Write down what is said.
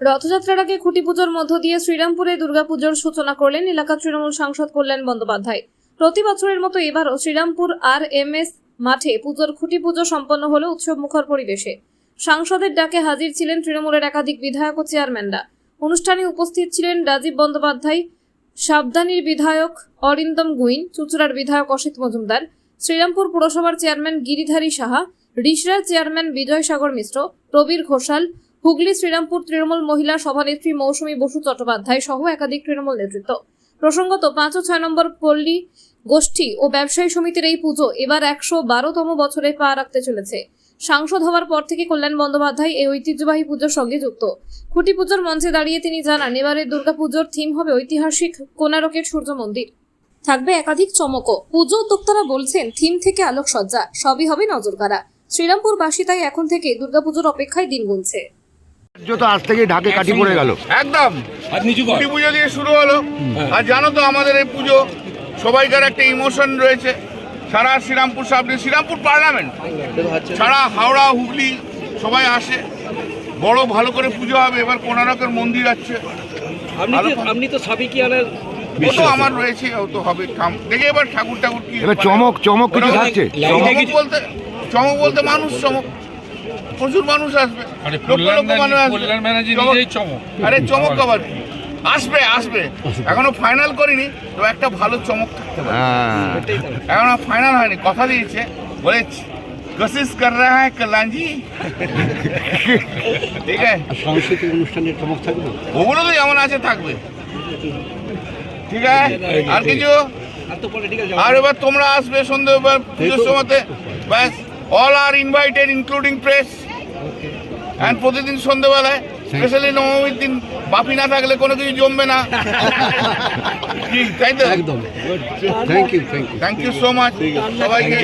রথযাত্রার আগে খুঁটি পুজোর মধ্য দিয়ে শ্রীরামপুরে দুর্গাপুজোর সূচনা করলেন এলাকা তৃণমূল সাংসদ কল্যাণ বন্দ্যোপাধ্যায়। প্রতি বছরের মতো এবারও শ্রীরামপুর আর এম এস মাঠে পুজোর খুঁটি পুজো সম্পন্ন হলো উৎসব মুখর পরিবেশে। সাংসদের ডাকে হাজির ছিলেন তৃণমূলের একাধিক বিধায়ক ও চেয়ারম্যানরা। অনুষ্ঠানে উপস্থিত ছিলেন রাজীব বন্দ্যোপাধ্যায়, সাবধানীর বিধায়ক অরিন্দম গুইন, চুচুড়ার বিধায়ক অসিত মজুমদার, শ্রীরামপুর পুরসভার চেয়ারম্যান গিরিধারী সাহা, রিসরার চেয়ারম্যান বিজয় সাগর মিশ্র, প্রবীর ঘোষাল হুগলি শ্রীরামপুর তৃণমূল মহিলা সভানেত্রী মৌসুমী বসু চট্টোপাধ্যায় সহ একাধিক তৃণমূল নেতৃত্ব। প্রসঙ্গত, পাঁচ ও ছয় নম্বর পল্লী গোষ্ঠী ও ব্যবসায়ী সমিতির এই পুজো এবার একশো বারোতম বছরে পা রাখতে চলেছে। সাংসদ হওয়ার পর থেকে কল্যাণ বন্দ্যোপাধ্যায় এই ঐতিহ্যবাহী পুজোর সঙ্গে যুক্ত। খুঁটি পুজোর মঞ্চে দাঁড়িয়ে তিনি জানান এবারের দুর্গাপুজোর থিম হবে ঐতিহাসিক কোনারকের সূর্য মন্দির। থাকবে একাধিক চমকও। পুজো উদ্যোক্তারা বলছেন, থিম থেকে আলোকসজ্জা, সবই হবে নজরকাড়া শ্রীরামপুরবাসী তাই এখন থেকে দুর্গাপুজোর অপেক্ষায় দিন গুনছে। তো আজ থেকে ঢাকে কাটি পড়ে গেল। একদম। খুঁটি পুজো দিয়ে শুরু হলো। আর জানো তো আমাদের এই পুজো সবাইকার একটা ইমোশন রয়েছে। সারা শ্রীরামপুর সাবডি শ্রীরামপুর পার্লামেন্ট। সারা হাওড়া হুগলি সবাই আসে। বড় ভালো করে পুজো হবে। এবার কোনারকের মন্দির আছে। আপনি তো সাবিকিয়ানের ও তো আমার রয়েছে ও তো হবে। দেখে এবার ঠাকুর ঠাকুর কি এবার চমক চমক কিছু থাকছে? চমক বলতে চমক বলতে মানুষ চমক। প্রচুর মানুষ আসবে। আরে চমক- আবার আসবে আসবে। এখনও ফাইনাল করিনি তো একটা ভালো চমক থাকতে পারে। হ্যাঁ। এখনও ফাইনাল হয়নি কথা দিয়েছে। বলে কোশিশ কর রা হ্যাঁ কল্যাণজি ঠিক আছে। সাংস্কৃতিক অনুষ্ঠানের চমক থাকবে? ওগুলো তো যেমন আছে থাকবে। ঠিক আছে? আর কিছু? আর তো পলিটিক্যাল আর এবার তোমরা আসবে সন্ধ্যে পুজোর সময়তে। ব্যাস। All are invited including press and প্রতিদিন সন্ধ্যেবেলায় স্পেশালি নবমীর দিন বাপি না থাকলে কোনো কিছু জমবে না। তাই তো? একদম। Thank you thank you thank you so much সবাইকে।